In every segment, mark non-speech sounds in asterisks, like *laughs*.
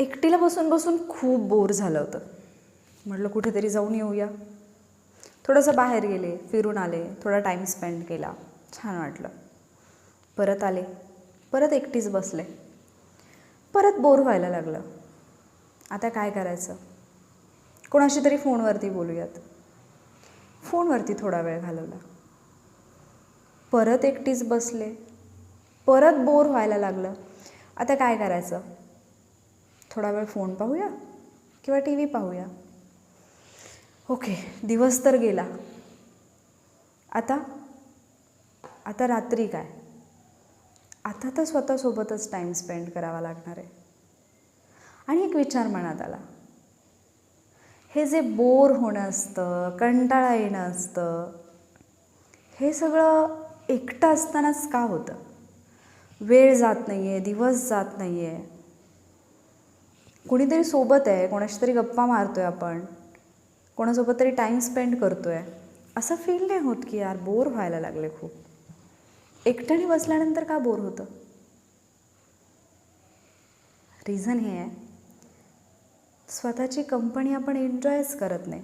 एकटीला बसून बसून खूप बोर झालं होतं. म्हटलं कुठेतरी जाऊन येऊया. थोडंसं बाहेर गेले फिरून आले थोडा टाईम स्पेंड केला. छान वाटलं. परत आले. परत एकटीच बसले. परत बोर व्हायला लागलं. आता काय करायचं? कोणाशी तरी फोनवरती बोलूयात. फोनवरती थोडा वेळ घालवला. परत एकटीच बसले. परत बोर व्हायला लागलं. आता काय करायचं? थोडा वेळ फोन पाहूया किंवा टी व्ही पाहूया. ओके दिवस तर गेला. आता? आता रात्री काय? आता तर स्वतःसोबतच टाईम स्पेंड करावा लागणार आहे. आणि एक विचार मनात आला. हे जे बोर होणं असतं कंटाळा येणं असतं हे सगळं एकटं असतानाच का होतं? वेळ जात नाही आहे दिवस जात नाही आहे कुणीतरी सोबत आहे कोणाशी तरी गप्पा मारतोय आपण कोणासोबत तरी टाईम स्पेंड करतोय असं फील नाही होत की यार बोर व्हायला लागले खूप. एकट्याने बसल्यानंतर का बोर होतं? रिझन हे आहे. स्वतःची कंपनी आपण एन्जॉयच करत नाही.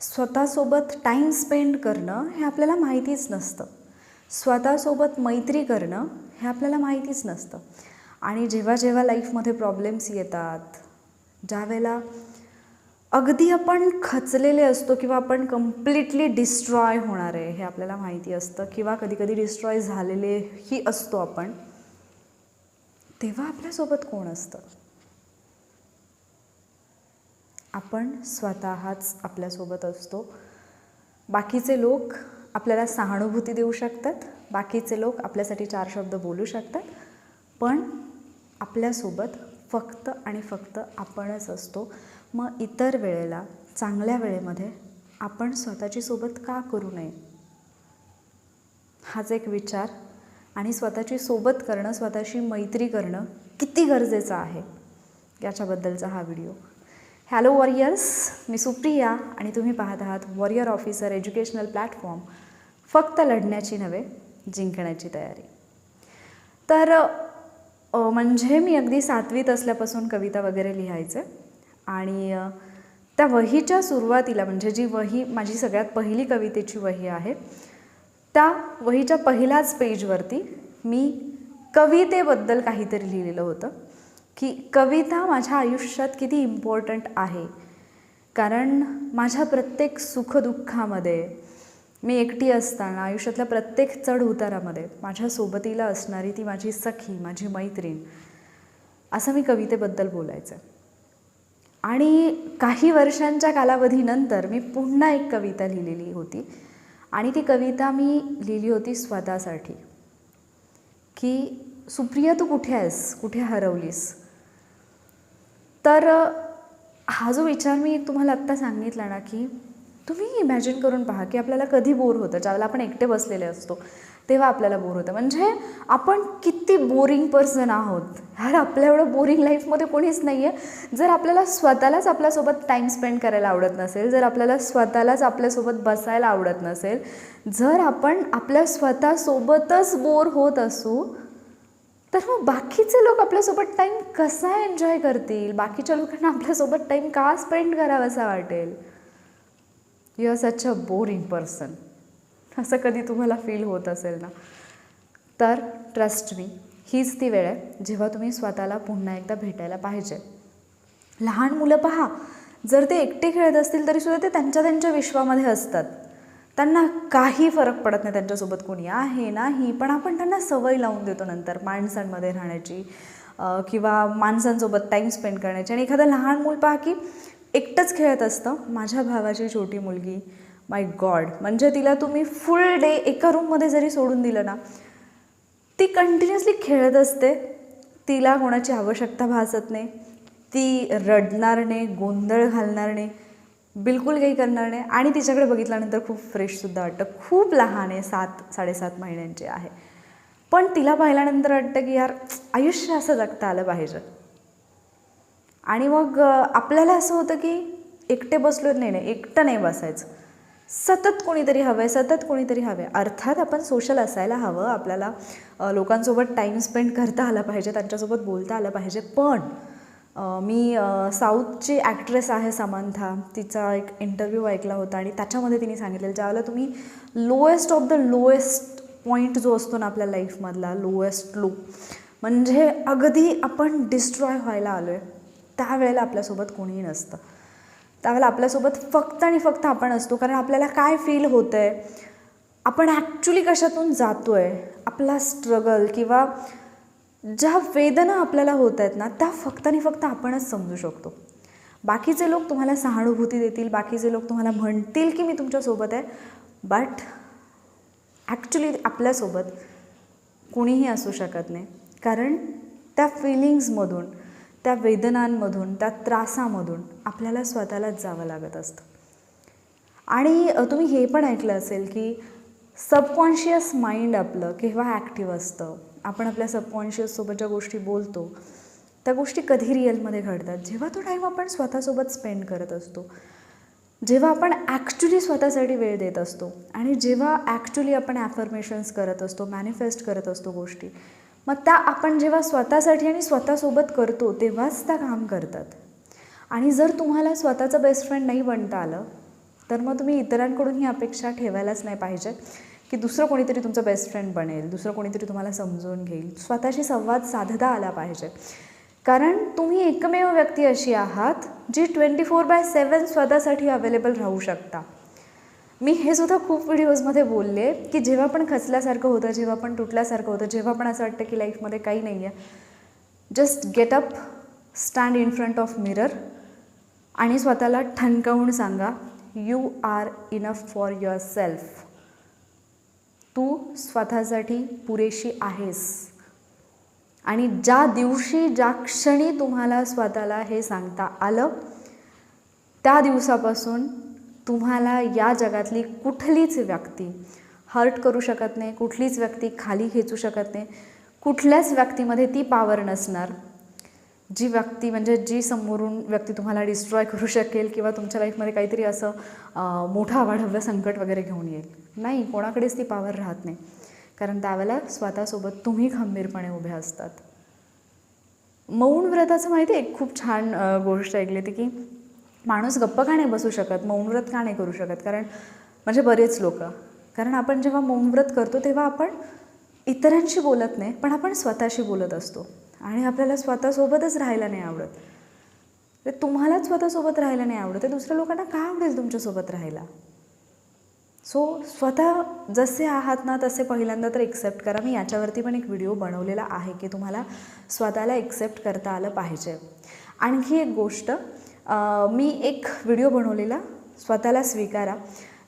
स्वतःसोबत टाईम स्पेंड करणं हे आपल्याला माहितीच नसतं. स्वतःसोबत मैत्री करणं हे आपल्याला माहितीच नसतं. आणि जेव्हा जेव्हा लाईफमध्ये प्रॉब्लेम्स येतात ज्यावेळेला अगदी आपण खचलेले असतो किंवा आपण कम्प्लिटली डिस्ट्रॉय होणार आहे हे आपल्याला माहिती असतं किंवा कधीकधी डिस्ट्रॉय झालेलेही असतो आपण तेव्हा आपल्यासोबत कोण असतं? आपण स्वतःच आपल्यासोबत असतो. बाकीचे लोक आपल्याला सहानुभूती देऊ शकतात बाकीचे लोक आपल्यासाठी चार शब्द बोलू शकतात पण आपल्यासोबत फक्त आणि फक्त आपणच असतो. मग इतर वेळेला चांगल्या वेळेमध्ये आपण स्वतःची सोबत का करू नये? हाच एक विचार. आणि स्वतःची सोबत करणं स्वतःशी मैत्री करणं किती गरजेचं आहे? याच्याबद्दलचा हा व्हिडिओ. हॅलो वॉरियर्स मी सुप्रिया आणि तुम्ही पाहत आहात वॉरियर ऑफिसर एज्युकेशनल प्लॅटफॉर्म. फक्त लढण्याची नव्हे जिंकण्याची तयारी. तर म्हणजे मी अगदी सातवीत असल्यापासून कविता वगैरे लिहायचे. आणि त्या वहीच्या सुरुवातीला म्हणजे जी वही माझी सगळ्यात पहिली कवितेची वही आहे त्या वहीच्या पहिल्याच पेजवरती मी कवितेबद्दल काहीतरी लिहिलेलं होतं की कविता माझ्या आयुष्यात किती इम्पॉर्टंट आहे. कारण माझ्या प्रत्येक सुखदुःखामध्ये मी एकटी असताना आयुष्यातल्या प्रत्येक चढ उतारामध्ये माझ्या सोबतीला असणारी ती माझी सखी माझी मैत्रीण असं मी कवितेबद्दल बोलायचं. आणि काही वर्षांच्या कालावधीनंतर मी पुन्हा एक कविता लिहिलेली होती. आणि ती कविता मी लिहिली होती स्वतःसाठी. की सुप्रिया तू कुठे आहेस? कुठे हरवलीस? तर हा जो विचार मी तुम्हाला आत्ता सांगितला ना की तुम्ही इमॅजिन करून पहा की आपल्याला कधी बोर होतं. ज्यावेळेला आपण एकटे बसलेले असतो तेव्हा आपल्याला बोर होतं. म्हणजे आपण किती बोरिंग पर्सन आहोत. ह्यार आपल्या एवढं बोरिंग लाईफमध्ये कोणीच नाही आहे जर आपल्याला स्वतःलाच आपल्यासोबत टाईम स्पेंड करायला आवडत नसेल जर आपल्याला स्वतःलाच आपल्यासोबत बसायला आवडत नसेल जर आपण आपल्या स्वतःसोबतच बोर होत असू तर मग बाकीचे लोक आपल्यासोबत टाईम कसा एन्जॉय करतील? बाकीच्या लोकांना आपल्यासोबत टाईम का स्पेंड करावासा वाटेल? You are such a boring person असं कधी तुम्हाला फील होत असेल ना? तर ट्रस्ट मी हीच ती वेळ आहे जेव्हा तुम्ही स्वतःला पुन्हा एकदा भेटायला पाहिजे. लहान मुलं पहा जर ते एकटे खेळत असतील तरीसुद्धा ते त्यांच्या त्यांच्या विश्वामध्ये असतात. त्यांना काही फरक पडत नाही त्यांच्यासोबत कोणी आहे नाही पण आपण त्यांना सवय लावून देतो नंतर माणसांमध्ये राहण्याची किंवा माणसांसोबत टाईम स्पेंड करण्याची. आणि एखादं लहान मूल पहा की एकटंच खेळत असतं. माझ्या भावाची छोटी मुलगी. माय गॉड म्हणजे तिला तुम्ही फुल डे एका रूममध्ये जरी सोडून दिलं ना ती कंटिन्युअसली खेळत असते. तिला कोणाची आवश्यकता भासत नाही. ती रडणार नाही गोंधळ घालणार नाही बिलकुल काही करणार नाही. आणि तिच्याकडे बघितल्यानंतर खूप फ्रेशसुद्धा वाटतं. खूप लहान आहे सात साडेसात महिन्यांची आहे. पण तिला पाहिल्यानंतर वाटतं की यार आयुष्य असं जगता आलं पाहिजे. आणि मग आपल्याला असं होतं की एकटे बसलो नाही नाही एकटं नाही बसायचं. सतत कोणीतरी हवं आहे सतत कोणीतरी हवे अर्थात आपण सोशल असायला हवं आपल्याला लोकांसोबत टाईम स्पेंड करता आला पाहिजे त्यांच्यासोबत बोलता आलं पाहिजे. पण मी साऊथची ॲक्ट्रेस आहे समांथा. तिचा एक इंटरव्ह्यू ऐकला होता आणि त्याच्यामध्ये तिने सांगितलेलं ज्यावेळेला तुम्ही lowest of the lowest point जो असतो ना आपल्या लाईफमधला लोएस्ट लो म्हणजे अगदी आपण डिस्ट्रॉय व्हायला आलो आहे त्यावेळेला आपल्यासोबत कोणीही नसतं. त्यावेळेला आपल्यासोबत फक्त आणि फक्त आपण असतो कारण आपल्याला काय फील होतं आहे आपण ॲक्च्युली कशातून जातो आहे आपला स्ट्रगल किंवा ज्या वेदना आपल्याला होत आहेत ना त्या फक्त आणि फक्त आपणच समजू शकतो. बाकीचे लोक तुम्हाला सहानुभूती देतील बाकीचे लोक तुम्हाला म्हणतील की मी तुमच्यासोबत आहे बट ॲक्च्युली आपल्यासोबत कोणीही असू शकत नाही. कारण त्या फिलिंग्समधून त्या वेदनांमधून त्या त्रासामधून आपल्याला स्वतःलाच जावं लागत असतं. आणि तुम्ही हे पण ऐकलं असेल की सबकॉन्शियस माइंड आपलं केव्हा ॲक्टिव्ह असतं? आपण आपल्या सबकॉन्शियससोबत ज्या गोष्टी बोलतो त्या गोष्टी कधी रिअलमध्ये घडतात? जेव्हा तो टाईम आपण स्वतःसोबत स्पेंड करत असतो जेव्हा आपण ॲक्च्युली स्वतःसाठी वेळ देत असतो आणि जेव्हा ॲक्च्युली आपण ॲफर्मेशन्स करत असतो मॅनिफेस्ट करत असतो गोष्टी मग त्या आपण जेव्हा स्वतःसाठी आणि स्वतःसोबत करतो तेव्हाच त्या काम करतात. आणि जर तुम्हाला स्वतःचं बेस्ट फ्रेंड नाही बनता आलं तर मग तुम्ही इतरांकडून ही अपेक्षा ठेवायलाच नाही पाहिजे की दुसरं कोणीतरी तुमचं बेस्ट फ्रेंड बनेल दुसरं कोणीतरी तुम्हाला समजून घेईल. स्वतःशी संवाद साधता आला पाहिजे. कारण तुम्ही एकमेव व्यक्ती अशी आहात जी ट्वेंटी फोर बाय सेवन स्वतःसाठी अवेलेबल राहू शकता. मी हे सुद्धा खूप व्हिडिओजमध्ये बोलले की जेव्हा पण खचल्यासारखं होतं जेव्हा पण तुटल्यासारखं होतं जेव्हा पण असं वाटतं की लाईफमध्ये काही नाही आहे just get up stand in front of mirror आणि स्वतःला ठणकावून सांगा you are enough for yourself तू स्वतःसाठी पुरेशी आहेस. आणि ज्या दिवशी ज्या क्षणी तुम्हाला स्वतःला हे सांगता आलं त्या दिवसापासून तुम्हाला या जगातली कुठलीच व्यक्ती हर्ट करू शकत नाही कुठलीच व्यक्ती खाली खेचू शकत नाही कुठल्याच व्यक्तीमध्ये ती पावर नसणार. जी व्यक्ती म्हणजे जी समोरून व्यक्ती तुम्हाला डिस्ट्रॉय करू शकेल किंवा तुमच्या लाईफमध्ये काहीतरी असं मोठा मोठं आवाढव्य संकट वगैरे घेऊन येईल. नाही कोणाकडेच ती पावर राहत नाही. कारण त्यावेळेला स्वतःसोबत तुम्ही खंबीरपणे उभे असतात. मौन व्रताचं माहिती आहे खूप छान गोष्ट ऐकली होती की माणूस गप्प का नाही बसू शकत? मौनव्रत का नाही करू शकत? कारण म्हणजे बरेच लोक. कारण आपण जेव्हा मौनव्रत करतो तेव्हा आपण इतरांशी बोलत नाही पण आपण स्वतःशी बोलत असतो. आणि आपल्याला स्वतःसोबतच राहायला नाही आवडत. तर तुम्हालाच स्वतःसोबत राहायला नाही आवडत. तर दुसऱ्या लोकांना का आवडेल तुमच्यासोबत राहायला? सो स्वतः जसे आहात ना तसे पहिल्यांदा तर एक्सेप्ट करा. मी याच्यावरती पण एक व्हिडिओ बनवलेला आहे की तुम्हाला स्वतःला एक्सेप्ट करता आलं पाहिजे. आणखी एक गोष्ट मी एक व्हिडिओ बनवलेला स्वतःला स्वीकारा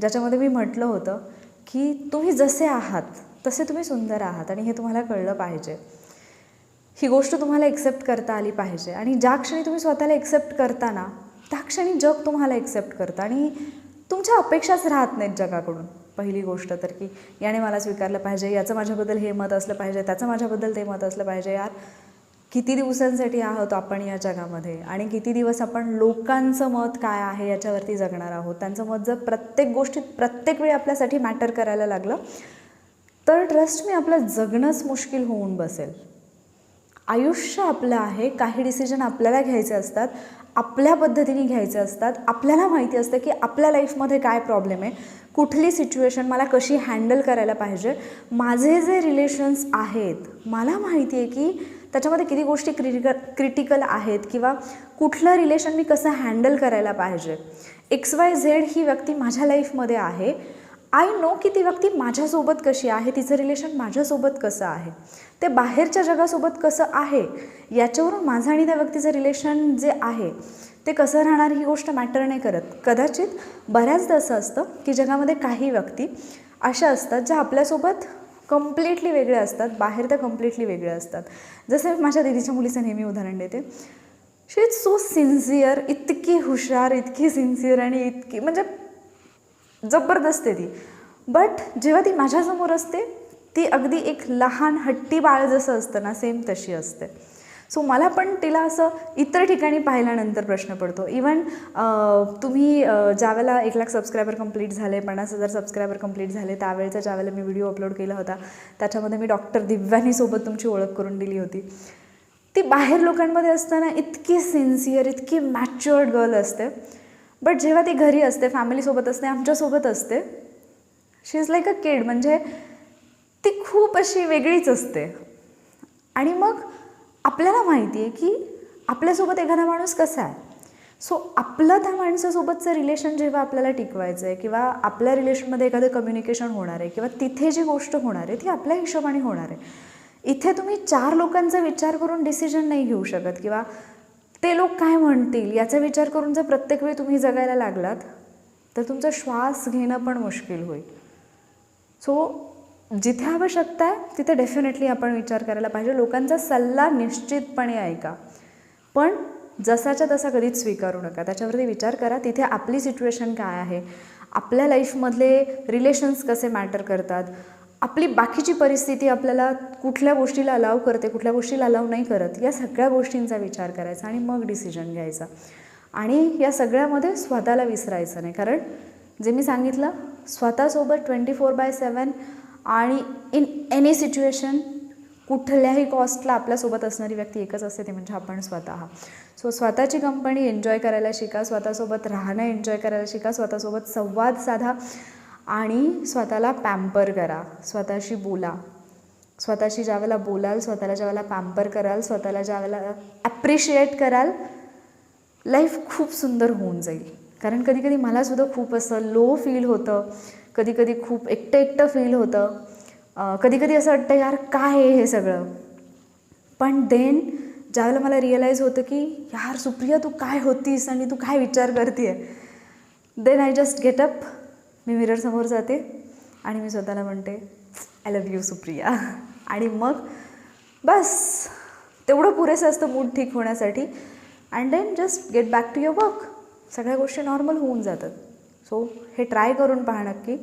ज्याच्यामध्ये मी म्हटलं होतं की तुम्ही जसे आहात तसे तुम्ही सुंदर आहात आणि हे तुम्हाला कळलं पाहिजे. ही गोष्ट तुम्हाला एक्सेप्ट करता आली पाहिजे आणि ज्या क्षणी तुम्ही स्वतःला एक्सेप्ट करता ना त्या क्षणी जग तुम्हाला एक्सेप्ट करतं आणि तुमच्या अपेक्षाच राहत नाहीत जगाकडून. पहिली गोष्ट तर की याने मला स्वीकारलं पाहिजे याचं माझ्याबद्दल हे मत असलं पाहिजे त्याचं माझ्याबद्दल ते मत असलं पाहिजे यार. किती दिवसांसाठी आहोत आपण या जगामध्ये? आणि किती दिवस आपण लोकांचं मत काय आहे याच्यावरती जगणार आहोत? त्यांचं मत जर प्रत्येक गोष्टीत प्रत्येक वेळी आपल्यासाठी मॅटर करायला लागलं तर ट्रस्ट मी आपलं जगणंच मुश्किल होऊन बसेल. आयुष्य आपलं आहे काही डिसिजन आपल्याला घ्यायचे असतात आपल्या पद्धतीने घ्यायचे असतात. आपल्याला माहिती असतं की आपल्या लाईफमध्ये काय प्रॉब्लेम आहे. कुठली सिच्युएशन मला कशी हँडल करायला पाहिजे. माझे जे रिलेशन्स आहेत मला माहिती आहे की त्याच्यामध्ये किती गोष्टी क्रिटिकल क्रिटिकल आहेत किंवा कुठलं रिलेशन मी कसं हँडल करायला पाहिजे? एक्स वाय झेड ही व्यक्ती माझ्या लाईफमध्ये आहे. आय नो की ती व्यक्ती माझ्यासोबत कशी आहे? तिचं रिलेशन माझ्यासोबत कसं आहे? ते बाहेरच्या जगासोबत कसं आहे? याच्यावरून माझं आणि त्या व्यक्तीचं रिलेशन जे आहे ते कसं राहणार ही गोष्ट मॅटर नाही करत. कदाचित बऱ्याचदा असं असतं की जगामध्ये काही व्यक्ती अशा असतात ज्या आपल्यासोबत कम्प्लिटली वेगळे असतात बाहेर त्या कम्प्लिटली वेगळे असतात. जसं मी माझ्या दिदीच्या मुलीचं नेहमी उदाहरण देते. शी इज सो सिन्सिअर इतकी हुशार इतकी सिन्सिअर आणि इतकी म्हणजे जबरदस्त आहे ती. बट जेव्हा ती माझ्यासमोर असते ती अगदी एक लहान हट्टी बाळ जसं असतं ना सेम तशी असते. सो मला पण तिला असं इतर ठिकाणी पाहिल्यानंतर प्रश्न पडतो. इवन तुम्ही ज्यावेळेला एक लाख सबस्क्रायबर कंप्लीट झाले पन्नास हजार सबस्क्रायबर कंप्लीट झाले त्यावेळेचा ज्यावेळेला मी व्हिडिओ अपलोड केला होता त्याच्यामध्ये मी डॉक्टर दिव्यानीसोबत तुमची ओळख करून दिली होती. ती बाहेर लोकांमध्ये असताना इतकी सिन्सिअर इतकी मॅच्युअर्ड गर्ल असते. बट जेव्हा ती घरी असते फॅमिलीसोबत असते आमच्यासोबत असते शी इज लाईक अ किड म्हणजे ती खूप अशी वेगळीच असते. आणि मग आपल्याला माहिती आहे की आपल्यासोबत एखादा माणूस कसा आहे? सो आपलं त्या माणसासोबतचं रिलेशन जेव्हा आपल्याला टिकवायचं आहे किंवा आपल्या रिलेशनमध्ये एखादं कम्युनिकेशन होणार आहे किंवा तिथे जी गोष्ट होणार आहे ती आपल्या हिशोबाने होणार आहे. इथे तुम्ही चार लोकांचा विचार करून डिसिजन नाही घेऊ शकत किंवा ते लोक काय म्हणतील याचा विचार करून जर प्रत्येक वेळी तुम्ही जगायला लागलात तर तुमचा श्वास घेणं पण मुश्किल होईल. सो जिथे आवश्यकता आहे तिथे डेफिनेटली आपण विचार करायला पाहिजे. लोकांचा सल्ला निश्चितपणे ऐका. पण जसाच्या तसा कधीच स्वीकारू नका. त्याच्यावरती विचार करा तिथे आपली सिच्युएशन काय आहे? आपल्या लाईफमधले रिलेशन्स कसे मॅटर करतात? आपली बाकीची परिस्थिती आपल्याला कुठल्या गोष्टीला अलाव करते कुठल्या गोष्टीला अलाव नाही करत या सगळ्या गोष्टींचा विचार करायचा आणि मग डिसिजन घ्यायचा. आणि या सगळ्यामध्ये स्वतःला विसरायचं नाही. कारण जे मी सांगितलं स्वतःसोबत ट्वेंटी फोर बाय सेवन आणि इन एनी सिच्युएशन कुठल्याही कॉस्टला आपल्यासोबत असणारी व्यक्ती एकच असते ती म्हणजे आपण स्वतः. सो स्वतःची कंपनी एन्जॉय करायला शिका स्वतःसोबत राहणं एन्जॉय करायला शिका स्वतःसोबत संवाद साधा आणि स्वतःला पॅम्पर करा स्वतःशी बोला. स्वतःशी ज्यावेळेला बोलाल स्वतःला ज्यावेळेला पॅम्पर कराल स्वतःला ज्यावेळेला ॲप्रिशिएट कराल लाईफ खूप सुंदर होऊन जाईल. कारण कधी कधी मलासुद्धा खूप असं लो फील होतं. कधी कधी खूप एकटं एकटं फील होतं. कधी कधी असं वाटतं यार काय आहे हे सगळं? पण देन ज्यावेळेला मला रिअलाईज होतं की यार सुप्रिया तू काय होतीस आणि तू काय विचार करते then I just get up मी मिररसमोर जाते आणि मी स्वतःला म्हणते आय लव्ह यू सुप्रिया. *laughs* आणि मग बस तेवढं पुरेसं असतं मूड ठीक होण्यासाठी. And then just get back to your work सगळ्या गोष्टी नॉर्मल होऊन जातात. सो हे ट्राय करून पहा नक्की.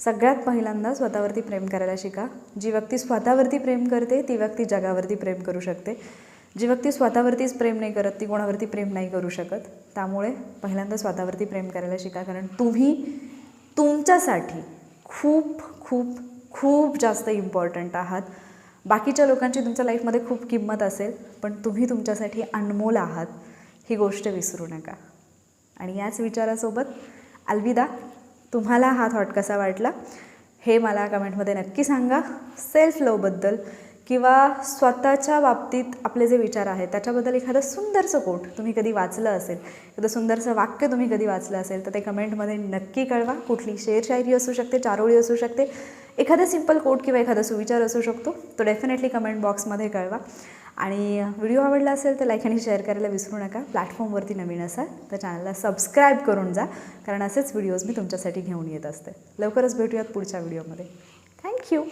सगळ्यात पहिल्यांदा स्वतःवरती प्रेम करायला शिका. जी व्यक्ती स्वतःवरती प्रेम करते ती व्यक्ती जगावरती प्रेम करू शकते. जी व्यक्ती स्वतःवरतीच प्रेम नाही करत ती कोणावरती प्रेम नाही करू शकत. त्यामुळे पहिल्यांदा स्वतःवरती प्रेम करायला शिका. कारण तुम्ही तुमच्यासाठी खूप खूप खूप जास्त इम्पॉर्टंट आहात. बाकीच्या लोकांची तुमच्या लाईफमध्ये खूप किंमत असेल पण तुम्ही तुमच्यासाठी अनमोल आहात. ही गोष्ट विसरू नका. आणि याच विचारासोबत अलविदा. तुम्हाला हा थॉट कसा वाटला? हे मला कमेंटमध्ये नक्की सांगा. सेल्फ लवबद्दल किंवा स्वतःच्या बाबतीत आपले जे विचार आहेत त्याच्याबद्दल एखादं सुंदरसं कोट तुम्ही कधी वाचलं असेल एखादं सुंदरसं वाक्य तुम्ही कधी वाचलं असेल तर ते कमेंटमध्ये नक्की कळवा. कुठली शेर शायरी असू शकते चारोळी असू शकते एखादा सिंपल कोट किंवा एखादा सुविचार असू शकतो तो डेफिनेटली कमेंट बॉक्समध्ये कळवा. आणि व्हिडिओ आवडला असेल तर लाईक आणि शेअर करायला विसरू नका. प्लॅटफॉर्मवरती नवीन असाल तर चॅनलला सबस्क्राईब करून जा. कारण असेच व्हिडिओज मी तुमच्यासाठी घेऊन येत असते. लवकरच भेटूयात पुढच्या व्हिडिओमध्ये थँक्यू